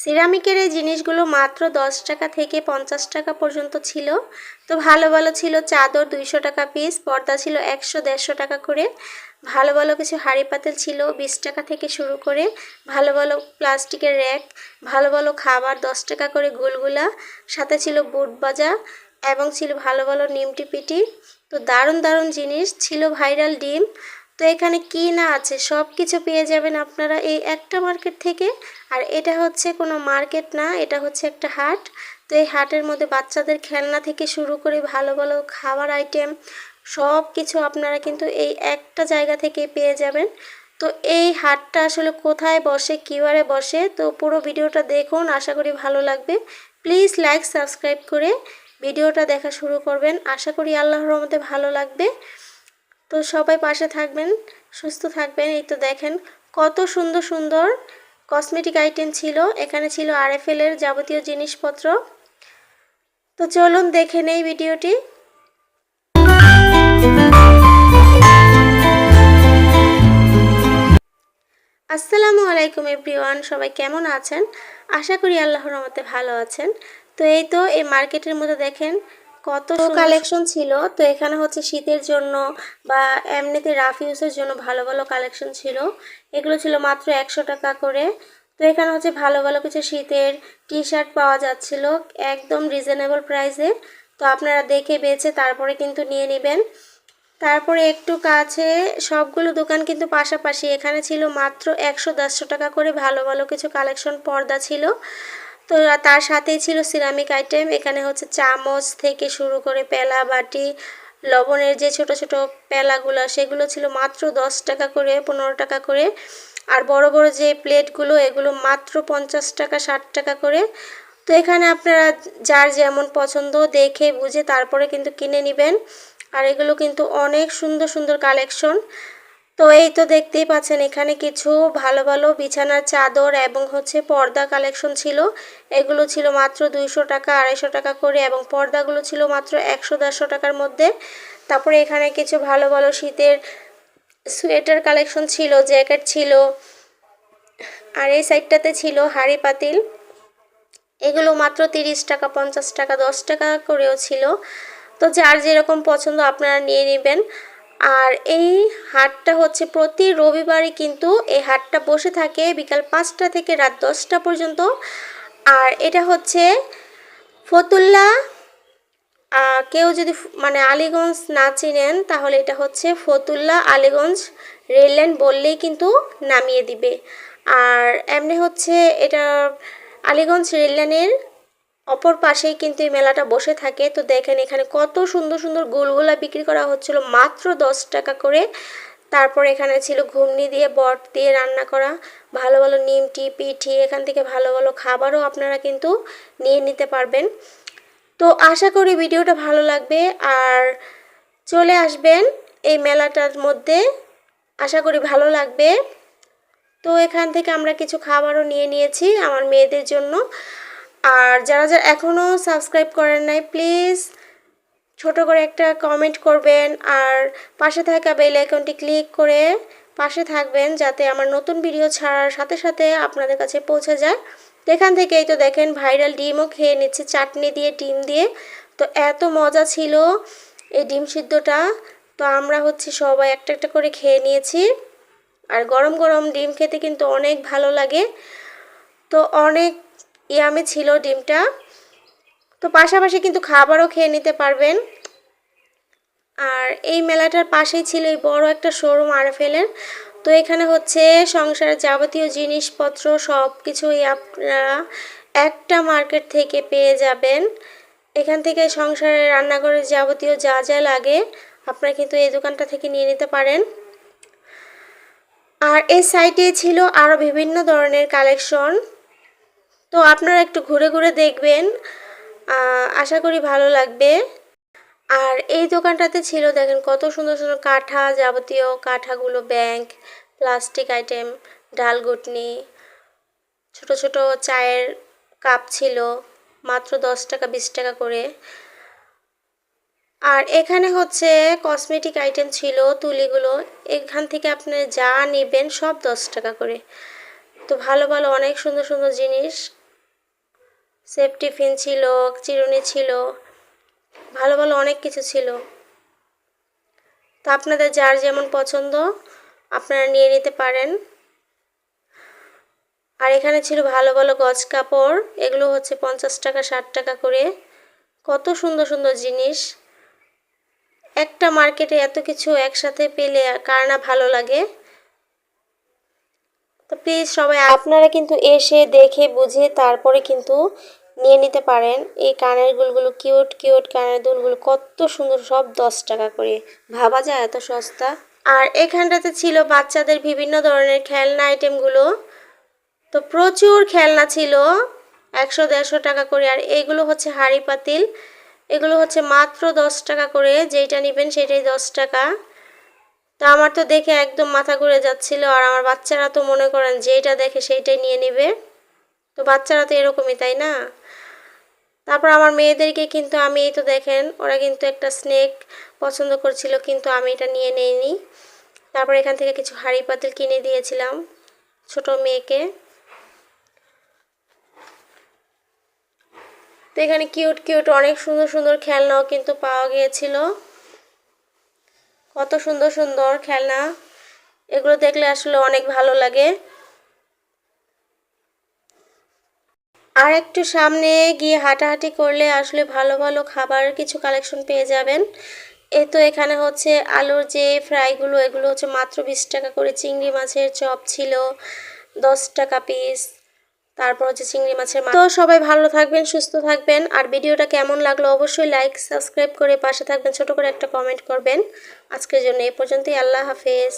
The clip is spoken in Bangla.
সিরামিকের এই জিনিসগুলো মাত্র দশ টাকা থেকে পঞ্চাশ টাকা পর্যন্ত ছিল। তো ভালো ভালো ছিল চাদর দুইশো টাকা পিস পর্দা ছিল একশো দেড়শো টাকা করে। ভালো ভালো কিছু হাঁড়ি পাতিল ছিল বিশ টাকা থেকে শুরু করে। ভালো ভালো প্লাস্টিকের র্যাক, ভালো ভালো খাবার দশ টাকা করে গুলগুলা। সাথে ছিল বুট বাজা এবং ছিল ভালো ভালো নিমটি পিটি। তো দারুণ দারুণ জিনিস ছিল ভাইরাল ডিম। তো এখানে কি না আছে সব কিছু পেয়ে যাবেন আপনারা এই একটা মার্কেট থেকে। আর এটা হচ্ছে কোনো মার্কেট না, এটা হচ্ছে একটা হাট। তো এই হাটের মধ্যে বাচ্চাদের খেলনা থেকে শুরু করে ভালো ভালো খাবার আইটেম সব কিছু আপনারা কিন্তু এই একটা জায়গা থেকে পেয়ে যাবেন। তো এই হাটটা আসলে কোথায় বসে কীবারে বসে, তো পুরো ভিডিওটা দেখুন, আশা করি ভালো লাগবে। প্লিজ লাইক, সাবস্ক্রাইব করে ভিডিওটা দেখা শুরু করবেন। আশা করি আল্লাহর রহমতে ভালো লাগবে। তো সবাই পাশে থাকবেন, সুস্থ থাকবেন। এই তো দেখেন কত সুন্দর সুন্দর কসমেটিক আইটেম ছিল। এখানে ছিল আরএফএল এর যাবতীয় জিনিসপত্র। তো চলুন দেখে নেই ভিডিওটি। আসসালামু আলাইকুম এভরিওয়ান, সবাই কেমন আছেন? আশা করি আল্লাহর রহমতে ভালো আছেন। তো এই তো এই মার্কেটের মধ্যে দেখেন কত কালেকশন ছিল। তো এখানে হচ্ছে শীতের জন্য বা এমনিতে রাফ ইউজের জন্য ভালো ভালো কালেকশন ছিল। এগুলো ছিল মাত্র একশো টাকা করে। তো এখানে হচ্ছে ভালো ভালো কিছু শীতের টি শার্ট পাওয়া যাচ্ছিল একদম রিজনেবল প্রাইসে তো আপনারা দেখে বেছে তারপরে কিন্তু নিয়ে নেবেন। তারপরে একটু কাছে সবগুলো দোকান কিন্তু পাশাপাশি। এখানে ছিল মাত্র একশো দেড়শো টাকা করে ভালো ভালো কিছু কালেকশন পর্দা ছিল। তো তার সাথেই ছিল সিরামিক আইটেম এখানে হচ্ছে চামচ থেকে শুরু করে পেলা, বাটি, লবণের যে ছোট ছোট পেলাগুলো, সেগুলো ছিল মাত্র দশ টাকা করে, পনেরো টাকা করে। আর বড় বড় যে প্লেটগুলো, এগুলো মাত্র পঞ্চাশ টাকা, ষাট টাকা করে। তো এখানে আপনারা যার যেমন পছন্দ দেখে বুঝে তারপরে কিন্তু কিনে নেবেন। আর এগুলো কিন্তু অনেক সুন্দর সুন্দর কালেকশন তো এই তো দেখতেই পাচ্ছেন, এখানে কিছু ভালো ভালো বিছানার চাদর এবং হচ্ছে পর্দা কালেকশন ছিল। এগুলো ছিল মাত্র দুইশো টাকা, আড়াইশো টাকা করে এবং পর্দাগুলো ছিল মাত্র একশো দেড়শো টাকার মধ্যে। তারপরে এখানে কিছু ভালো ভালো শীতের সোয়েটার কালেকশন ছিল, জ্যাকেট ছিল, আর এই সাইডটাতে ছিল হাড়ি পাতিল। এগুলো মাত্র তিরিশ টাকা, পঞ্চাশ টাকা, দশ টাকা করেও ছিল। তো যার যেরকম পছন্দ আপনারা নিয়ে নেবেন। আর এই হাটটা হচ্ছে প্রতি রবিবারই কিন্তু এই হাটটা বসে থাকে বিকাল পাঁচটা থেকে রাত দশটা পর্যন্ত। আর এটা হচ্ছে ফতুল্লা। কেউ যদি মানে আলিগঞ্জ না চিনেন, তাহলে এটা হচ্ছে ফতুল্লা আলিগঞ্জ রেললাইন বললেই কিন্তু নামিয়ে দিবে। আর এমনি হচ্ছে এটা আলিগঞ্জ রেললাইনের অপর পাশেই কিন্তু এই মেলাটা বসে থাকে। তো দেখেন এখানে কত সুন্দর সুন্দর গোলগোলা বিক্রি করা হচ্ছিল, মাত্র দশ টাকা করে। তারপর এখানে ছিল ঘুমনি দিয়ে, বট দিয়ে রান্না করা, ভালো ভালো নিমটি, পিঠি, এখান থেকে ভালো ভালো খাবারও আপনারা কিন্তু নিয়ে নিতে পারবেন। তো আশা করি ভিডিওটা ভালো লাগবে। আর চলে আসবেন এই মেলাটার মধ্যে, আশা করি ভালো লাগবে। তো এখান থেকে আমরা কিছু খাবারও নিয়ে নিয়েছি আমার মেয়েদের জন্য। আর যারা যারা এখনও সাবস্ক্রাইব করেন নাই, প্লিজ ছোট করে একটা কমেন্ট করবেন আর পাশে থাকা বেল আইকনটি ক্লিক করে পাশে থাকবেন যাতে আমার নতুন ভিডিও ছাড়ার সাথে সাথে আপনাদের কাছে পৌঁছে যায়। এখান থেকেই তো দেখেন ভাইরাল ডিমও খেয়ে নিচ্ছে, চাটনি দিয়ে, ডিম দিয়ে। তো এত মজা ছিল এই ডিম সিদ্ধটা। তো আমরা হচ্ছে সবাই একটা একটা করে খেয়ে নিয়েছি। আর গরম গরম ডিম খেতে কিন্তু অনেক ভালো লাগে। তো অনেক ইয়ামে ছিল ডিমটা। তো পাশাপাশি কিন্তু খাবারও খেয়ে নিতে পারবেন। আর এই মেলাটার পাশেই ছিল এই বড় একটা শোরুম আরএফএলের তো এখানে হচ্ছে সংসারের যাবতীয় জিনিসপত্র সব কিছুই আপনারা একটা মার্কেট থেকে পেয়ে যাবেন। এখান থেকে সংসারে রান্নাঘরের যাবতীয় যা যা লাগে আপনারা কিন্তু এই দোকানটা থেকে নিয়ে নিতে পারেন। আর এই সাইটে ছিল আরও বিভিন্ন ধরনের কালেকশন তো আপনারা একটু ঘুরে ঘুরে দেখবেন। আশা করি ভালো লাগবে। আর এই দোকানটাতে ছিল, দেখেন কত সুন্দর সুন্দর কাঠা যাবতীয় কাঠাগুলো, ব্যাংক, প্লাস্টিক আইটেম, ডাল ঘুটনি ছোট ছোট চায়ের কাপ ছিল, মাত্র দশ টাকা, বিশ টাকা করে। আর এখানে হচ্ছে কসমেটিক আইটেম ছিল, তুলিগুলো, এখান থেকে আপনি যা নেবেন সব দশ টাকা করে। তো ভালো ভালো, অনেক সুন্দর সুন্দর জিনিস। সেফটি ফিন ছিল, চিরুনি ছিল, ভালো ভালো অনেক কিছু ছিল। তো আপনাদের যার যেমন পছন্দ, আপনারা নিয়ে নিতে পারেন। আর এখানে ছিল ভালো ভালো গজ কাপড়, এগুলো হচ্ছে পঞ্চাশ টাকা, ষাট টাকা করে। কত সুন্দর সুন্দর জিনিস। একটা মার্কেটে এত কিছু একসাথে পেলে কার না ভালো লাগে? তো প্লিজ সবাই আপনারা কিন্তু এসে দেখে, বুঝে তারপরে কিন্তু নিয়ে নিতে পারেন। এই কানের দুলগুলো কিউট কিউট কানের দুলগুলো কত সুন্দর, সব দশ টাকা করে। ভাবা যায় এত সস্তা? আর এখানটাতে ছিল বাচ্চাদের বিভিন্ন ধরনের খেলনা আইটেমগুলো তো প্রচুর খেলনা ছিল, একশো দেড়শো টাকা করে। আর এইগুলো হচ্ছে হাঁড়ি পাতিল। এগুলো হচ্ছে মাত্র দশ টাকা করে। যেইটা নেবেন সেটাই দশ টাকা। তো আমার তো দেখে একদম মাথা ঘুরে যাচ্ছিল আর আমার বাচ্চারা তো মনে করেন যেইটা দেখে সেইটাই নিয়ে নেবে। তো বাচ্চারা তো এরকমই, তাই না? তারপর আমার মেয়েদেরকে কিন্তু আমি, এই তো দেখেন, ওরা কিন্তু একটা স্নেক পছন্দ করছিল, কিন্তু আমি এটা নিয়ে নেইনি। তারপর এখান থেকে কিছু হাঁড়ি পাতিল কিনে দিয়েছিলাম ছোট মেয়েকে। তো এখানে কিউট কিউট অনেক সুন্দর সুন্দর খেলনাও কিন্তু পাওয়া গিয়েছিল। কত সুন্দর সুন্দর খেলনা। এগুলো দেখলে আসলে অনেক ভালো লাগে। আর একটু সামনে গিয়ে হাঁটাহাঁটি করলে আসলে ভালো ভালো খাবার কিছু কালেকশন পেয়ে যাবেন। এ তো এখানে হচ্ছে আলুর যে ফ্রাইগুলো এগুলো হচ্ছে মাত্র বিশ টাকা করে। চিংড়ি মাছের চপ ছিল, দশ টাকা পিস তারপর হচ্ছে চিংড়ি মাছের তো সবাই ভালো থাকবেন, সুস্থ থাকবেন। আর ভিডিওটা কেমন লাগল অবশ্যই লাইক সাবস্ক্রাইব করে পাশে থাকবেন, ছোট করে একটা কমেন্ট করবেন। আজকের জন্য এ পর্যন্তই, আল্লাহ হাফেজ।